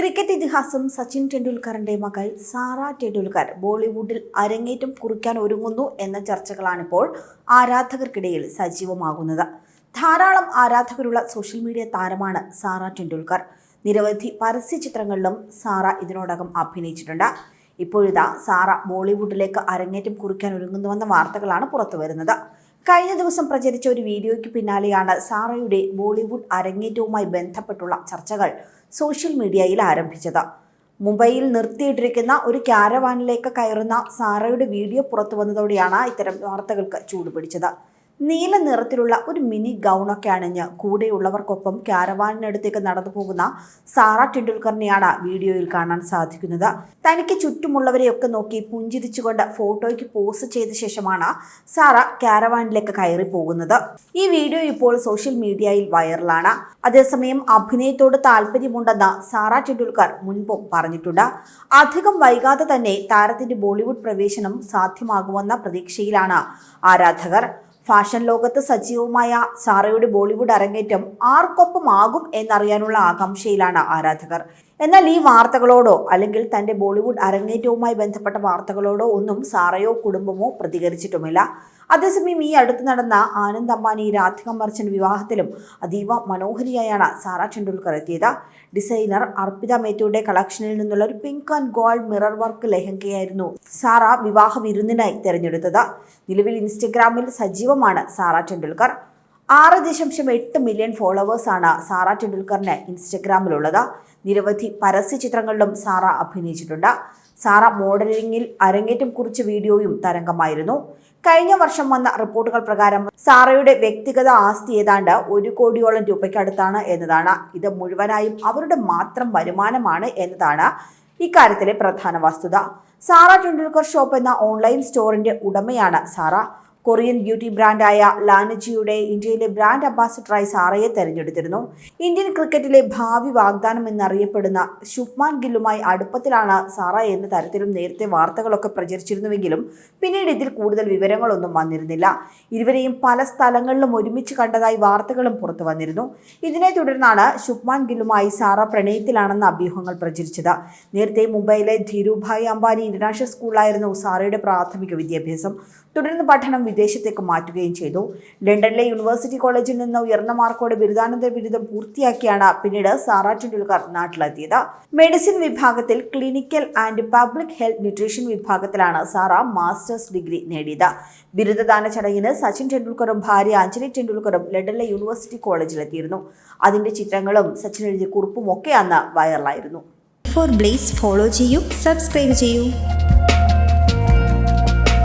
Cricket ഇതിഹാസം സച്ചിൻ ടെണ്ടുൽക്കറിന്റെ മകൾ Sara Tendulkar ബോളിവുഡിൽ അരങ്ങേറ്റം കുറിക്കാൻ ഒരുങ്ങുന്നു എന്ന ചർച്ചകളാണിപ്പോൾ ആരാധകർക്കിടയിൽ സജീവമാകുന്നത്. ധാരാളം ആരാധകരുള്ള സോഷ്യൽ മീഡിയ താരമാണ് സാറ ടെണ്ടുൽക്കർ. നിരവധി പരസ്യ ചിത്രങ്ങളിലും സാറ ഇതിനോടകം അഭിനയിച്ചിട്ടുണ്ട്. ഇപ്പോഴിതാ സാറ ബോളിവുഡിലേക്ക് അരങ്ങേറ്റം കുറിക്കാൻ ഒരുങ്ങുന്നുവെന്ന വാർത്തകളാണ് പുറത്തുവരുന്നത്. കഴിഞ്ഞ ദിവസം പ്രചരിച്ച ഒരു വീഡിയോയ്ക്ക് പിന്നാലെയാണ് സാറയുടെ ബോളിവുഡ് അരങ്ങേറ്റവുമായി ബന്ധപ്പെട്ടുള്ള ചർച്ചകൾ സോഷ്യൽ മീഡിയയിൽ ആരംഭിച്ചത്. മുംബൈയിൽ നിർത്തിയിട്ടിരിക്കുന്ന ഒരു ക്യാരവാനിലേക്ക് കയറുന്ന സാറയുടെ വീഡിയോ പുറത്തു വന്നതോടെയാണ് ഇത്തരം വാർത്തകൾക്ക് ചൂടുപിടിച്ചത്. നീല നിറത്തിലുള്ള ഒരു മിനി ഗൗണൊക്കെ അണിഞ്ഞ് കൂടെയുള്ളവർക്കൊപ്പം ക്യാരവാനിനടുത്തേക്ക് നടന്നു പോകുന്ന സാറ ടെണ്ടുൽക്കറിനെയാണ് വീഡിയോയിൽ കാണാൻ സാധിക്കുന്നത്. തനിക്ക് ചുറ്റുമുള്ളവരെയൊക്കെ നോക്കി പുഞ്ചിരിച്ചുകൊണ്ട് ഫോട്ടോയ്ക്ക് പോസ്റ്റ് ചെയ്ത ശേഷമാണ് സാറ ക്യാരവാനിലേക്ക് കയറി പോകുന്നത്. ഈ വീഡിയോ ഇപ്പോൾ സോഷ്യൽ മീഡിയയിൽ വൈറലാണ്. അതേസമയം അഭിനയത്തോട് താല്പര്യമുണ്ടെന്ന് സാറ ടെണ്ടുൽക്കർ മുൻപും പറഞ്ഞിട്ടുണ്ട്. അധികം വൈകാതെ തന്നെ താരത്തിന്റെ ബോളിവുഡ് പ്രവേശനം സാധ്യമാകുമെന്ന പ്രതീക്ഷയിലാണ് ആരാധകർ. ഫാഷൻ ലോകത്ത് സജീവമായ സാറയുടെ ബോളിവുഡ് അരങ്ങേറ്റം ആർക്കൊപ്പമാകും എന്നറിയാനുള്ള ആകാംക്ഷയിലാണ് ആരാധകർ. എന്നാൽ ഈ വാർത്തകളോടോ അല്ലെങ്കിൽ തന്റെ ബോളിവുഡ് അരങ്ങേറ്റവുമായി ബന്ധപ്പെട്ട വാർത്തകളോടോ ഒന്നും സാറയോ കുടുംബമോ പ്രതികരിച്ചിട്ടുമില്ല. അതേസമയം ഈ അടുത്ത് നടന്ന ആനന്ദ് അംബാനി രാധിക മർച്ചൻ വിവാഹത്തിലും അതീവ മനോഹരിയായാണ് സാറ ടെണ്ടുൽക്കർ എത്തിയത്. ഡിസൈനർ അർപ്പിത മേത്തയുടെ കളക്ഷനിൽ നിന്നുള്ള ഒരു pink and gold mirror work ലെഹങ്കയായിരുന്നു Sara വിവാഹ വിരുന്നിനായി തിരഞ്ഞെടുത്തത്. നിലവിൽ ഇൻസ്റ്റഗ്രാമിൽ സജീവമാണ് സാറ ടെണ്ടുൽക്കർ. ആറ് ദശാംശം എട്ട് മില്യൺ ഫോളോവേഴ്സാണ് സാറ ടെണ്ടുൽക്കറിന് ഇൻസ്റ്റഗ്രാമിലുള്ളത്. നിരവധി പരസ്യ ചിത്രങ്ങളിലും സാറ അഭിനയിച്ചിട്ടുണ്ട്. സാറ മോഡലിംഗിൽ അരങ്ങേറ്റം കുറിച്ച വീഡിയോയും തരംഗമായിരുന്നു. കഴിഞ്ഞ വർഷം വന്ന റിപ്പോർട്ടുകൾ പ്രകാരം സാറയുടെ വ്യക്തിഗത ആസ്തി ഏതാണ്ട് ഒരു കോടിയോളം രൂപയ്ക്കടുത്താണ് എന്നതാണ്. ഇത് മുഴുവനായും അവരുടെ മാത്രം വരുമാനമാണ് എന്നതാണ് ഇക്കാര്യത്തിലെ പ്രധാന വസ്തുത. സാറ ടെണ്ടുൽക്കർ ഷോപ്പ് എന്ന ഓൺലൈൻ സ്റ്റോറിന്റെ ഉടമയാണ് സാറ. കൊറിയൻ ബ്യൂട്ടി ബ്രാൻഡായ ലാനജിയുടെ ഇന്ത്യയിലെ ബ്രാൻഡ് അംബാസിഡറായി സാറയെ തെരഞ്ഞെടുത്തിരുന്നു. ഇന്ത്യൻ ക്രിക്കറ്റിലെ ഭാവി വാഗ്ദാനം എന്നറിയപ്പെടുന്ന ശുഭ്മാൻ ഗില്ലുമായി അടുപ്പത്തിലാണ് സാറ എന്ന തരത്തിലും നേരത്തെ വാർത്തകളൊക്കെ പ്രചരിച്ചിരുന്നുവെങ്കിലും പിന്നീട് ഇതിൽ കൂടുതൽ വിവരങ്ങളൊന്നും വന്നിരുന്നില്ല. ഇരുവരെയും പല സ്ഥലങ്ങളിലും ഒരുമിച്ച് കണ്ടതായി വാർത്തകളും പുറത്തു വന്നിരുന്നു. ഇതിനെ തുടർന്നാണ് ശുഭ്മാൻ ഗില്ലുമായി സാറ പ്രണയത്തിലാണെന്ന അഭ്യൂഹങ്ങൾ പ്രചരിച്ചത്. നേരത്തെ മുംബൈയിലെ ധീരുഭായ് അംബാനി ഇന്റർനാഷണൽ സ്കൂളിലായിരുന്നു സാറയുടെ പ്രാഥമിക വിദ്യാഭ്യാസം. തുടർന്ന് പഠനം വിദേശത്തേക്ക് മാറ്റുകയും ചെയ്തു. ലണ്ടനിലെ യൂണിവേഴ്സിറ്റി കോളേജിൽ നിന്ന് ഉയർന്ന മാർക്കോടെ ബിരുദാനന്തര ബിരുദം പൂർത്തിയാക്കിയാണ് പിന്നീട് സാറ ടെണ്ടുൽക്കർ നാട്ടിലെത്തിയത്. മെഡിസിൻ വിഭാഗത്തിൽ clinical and public health nutrition വിഭാഗത്തിലാണ് സാറ മാസ്റ്റേഴ്സ് ഡിഗ്രി നേടിയത്. ബിരുദദാന ചടങ്ങിന് സച്ചിൻ ടെണ്ടുൽക്കറും ഭാര്യ അഞ്ജലി ടെണ്ടുൽക്കറും ലണ്ടനിലെ യൂണിവേഴ്സിറ്റി കോളേജിലെത്തിയിരുന്നു. അതിന്റെ ചിത്രങ്ങളും സച്ചിൻ എഴുതിയ കുറിപ്പും ഒക്കെ അന്ന് വൈറലായിരുന്നു. ഫോർ ബ്ലേസ് ഫോളോ ചെയ്യൂ സബ്സ്ക്രൈബ് ചെയ്യൂ.